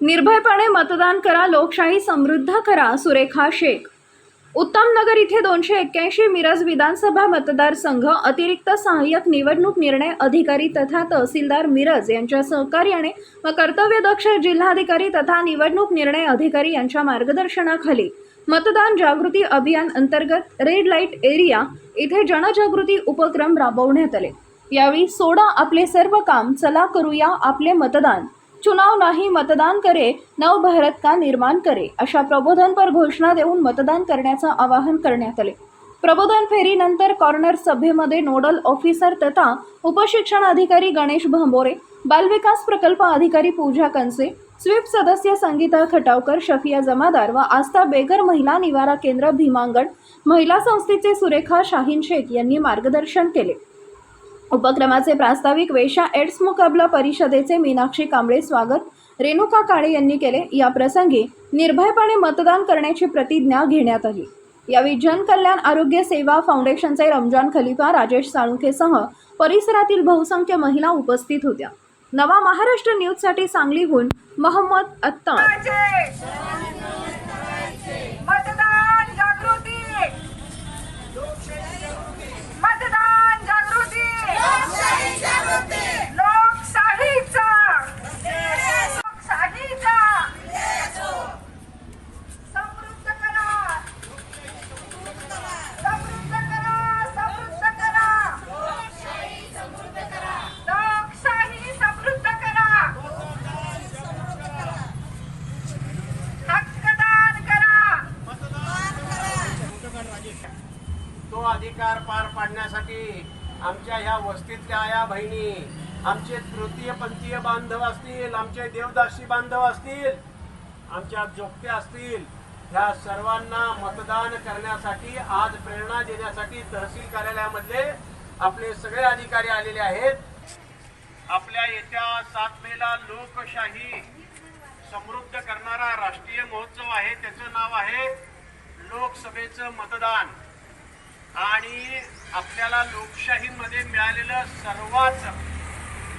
निर्भयपणे मतदान करा लोकशाही समृद्ध करा सुरेखा शेख. उत्तम नगर इथे दोनशे एक्क्याऐंशी मिरज विधानसभा मतदारसंघ अतिरिक्त सहाय्यक निवडणूक निर्णय अधिकारी तथा तहसीलदार मिरज यांच्या सहकार्याने व कर्तव्यदक्ष जिल्हाधिकारी तथा निवडणूक निर्णय अधिकारी यांच्या मार्गदर्शनाखाली मतदान जागृती अभियान अंतर्गत रेड लाइट एरिया इथे जनजागृती उपक्रम राबवण्यात आले. यावेळी सोडा आपले सर्व काम चला करूया आपले मतदान. चुनाव नाही मतदान करे नव भारत का निर्माण करे अशा प्रबोधनपर घोषणा देऊन मतदान करण्याचं आवाहन करण्यात आले. प्रबोधन फेरीनंतर कॉर्नर सभेमध्ये नोडल ऑफिसर तथा उपशिक्षण अधिकारी गणेश भांबोरे बालविकास प्रकल्प अधिकारी पूजा कनसे स्वीप सदस्य संगीता खटावकर शफिया जमादार व आस्था बेगर महिला निवारा केंद्र भीमांगण महिला संस्थेचे सुरेखा शाहीन शेख यांनी मार्गदर्शन केले. उपक्रमाचे प्रास्ताविक वेशा एड्स मुकाबला परिषदेचे मीनाक्षी कांबळे स्वागत. रेणुका काळे यांनी केले. या प्रसंगी निर्भयपणे मतदान करण्याची प्रतिज्ञा घेण्यात आली. यावेळी जनकल्याण आरोग्य सेवा फाउंडेशनचे रमजान खलिफा राजेश साळुंखेसह परिसरातील बहुसंख्य महिला उपस्थित होत्या. नवा महाराष्ट्र न्यूजसाठी सांगलीहून मोहम्मद अत्ता मतदान जागृती मतदान जागृती लोकशाहीचा लोकशाहीचा समृद्ध करा समृद्ध करा समृद्ध करा लोकशाही समृद्ध करा हक्कदान करा तो अधिकार पार असतील आमच्या ह्या वस्तीतल्या आया बहिणी आमचे तृतीय पंथीय बांधव असतील आमचे देवदासी बांधव असतील आमच्या जोगते असतील ह्या सर्वांना मतदान करण्यासाठी आज प्रेरणा देण्यासाठी तहसील कार्यालयामधले आपले सगळे अधिकारी आलेले आहेत. आपल्या येत्या सात मेला लोकशाही समृद्ध करणारा राष्ट्रीय महोत्सव आहे त्याचं नाव आहे लोकसभेचं मतदान. आणि आपल्याला लोकशाहीमध्ये मिळालेलं सर्वात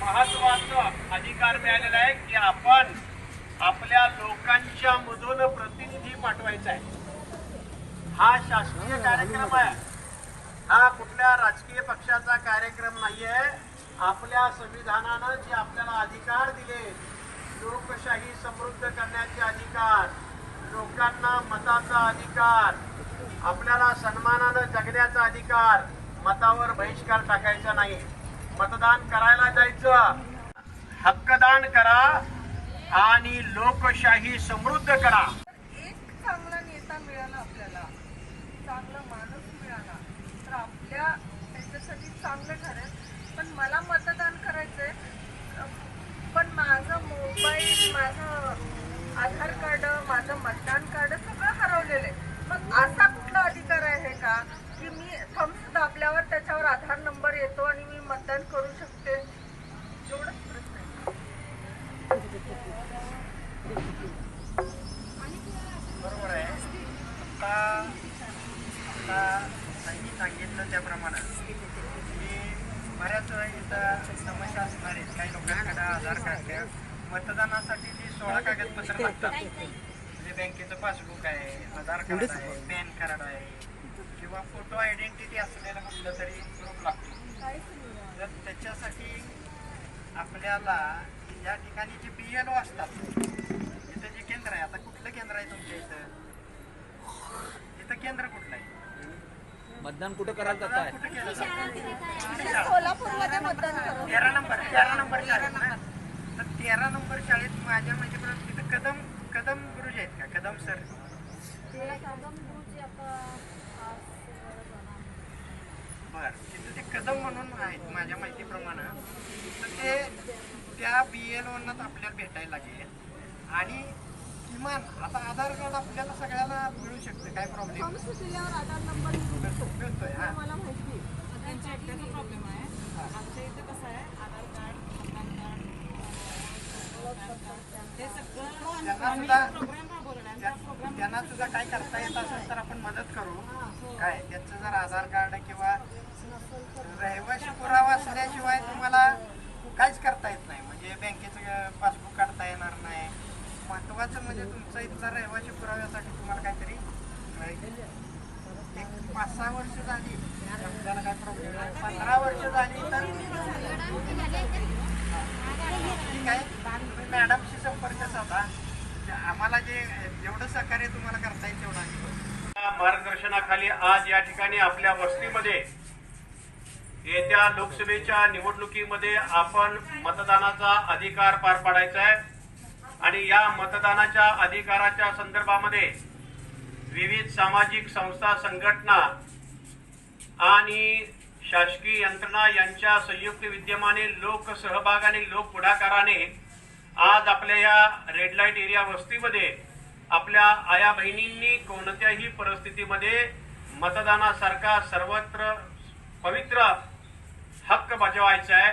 महत्वाचं अधिकार मिळालेला आहे की आपण आपल्या लोकांच्या मधून प्रतिनिधी पाठवायचा आहे. हा शासकीय कार्यक्रम आहे. हा कुठल्या राजकीय पक्षाचा कार्यक्रम नाहीये. आपल्या संविधानानं जे आपल्याला अधिकार दिले लोकशाही समृद्ध करण्याचे अधिकार लोकांना मताचा अधिकार आपल्याला सन्मानानं जगण्याचा अधिकार मतावर बहिष्कार टाकायचा नाही. मतदान करायला जायचं. हक्कदान करा आणि लोकशाही समृद्ध करा. एक चांगला नेता मिळाला आपल्याला. चांगला माणूस मिळाला. तर आपल्या त्याच्यासाठी चांगलं ठरेल. पण मला मतदान करायचंय. पण माझं मोबाईल माझं आधार कार्ड माझं मतदान कार्ड सगळं हरवलेलं आहे मग असा कुठला अधिकार आहे का की मी थम्स दाबल्यावर त्याच्यावर आधार नंबर येतो आणि मी मतदान करू शकते एवढंच प्रश्न आहे बरोबर आहे. आता आता त्यांनी सांगितलं त्याप्रमाणे. की बऱ्याच इथं समस्या असणार आहेत. काही लोकांकडे आधार कार्ड मतदानासाठी जी सोळा कागदपत्र लागतात. म्हणजे बँकेचं पासबुक आहे आधार कार्ड आहे पॅन कार्ड आहे किंवा फोटो आयडेंटिटी असलेलं कुठलं तरी प्रूफ लागतो. तर त्याच्यासाठी आपल्याला या ठिकाणी जे बी एल ओ असतात इथं जे केंद्र आहे आता कुठलं केंद्र आहे तुमच्या इथं? इथं केंद्र कुठलं आहे? मतदान कुठं करायला जात आहे कुठं केलं? जातं? सोलापूरमध्ये मतदान करू. तेरा नंबर तेरा नंबर शाळेत ना? तर तेरा नंबर शाळेत माझ्या म्हणजे परत तिथं कदम कदम गुरुजी आहेत का? कदम सर. बर तिथं ते कदम म्हणून आहेत माझ्या माहितीप्रमाणे तर ते त्या बी एल ओनाच आपल्याला भेटायला लागेल. आणि किमान आता आधार कार्ड आपल्याला सगळ्याला मिळू शकतं काय प्रॉब्लेम मिळतोय हा. त्यांच्या एकट्याचा प्रॉब्लेम आहे. आमच्या इथं कसं आहे आधार कार्ड मतदान कार्ड हे सगळं प्रोग्राम त्या- त्यांना सुद्धा काय करता येत असेल तर आपण मदत करू. काय? त्यांचं जर आधार कार्ड किंवा पाच सहा वर्ष झाली. शब्दाला काय प्रॉब्लेम नाही. पंधरा वर्ष झाली तर तुम्ही मॅडमशी संपर्क साधा. म्हणजे आम्हाला जे जेवढं सहकार्य तुम्हाला करता येईल तेवढं मार्गदर्शनाखाली आज या ठिकाणी आपल्या वस्तीमध्ये येत्या लोकसभेच्या निवडणुकीमध्ये आपण मतदानाचा अधिकार पार पाडायचा आहे. आणि या मतदानाच्या अधिकाराच्या संदर्भामध्ये विविध सामाजिक संस्था संघटना आणि शासकीय यंत्रणा यांच्या संयुक्त विद्यमाने लोकसहभागाने लोक पुढाकाराने आज आपल्या या रेड लाइट एरिया वस्तीमध्ये आपल्या आया बहिणींनी कोणत्याही परिस्थितीमध्ये मतदानासारखा सर्वत्र पवित्र हक्क बजावायचा आहे.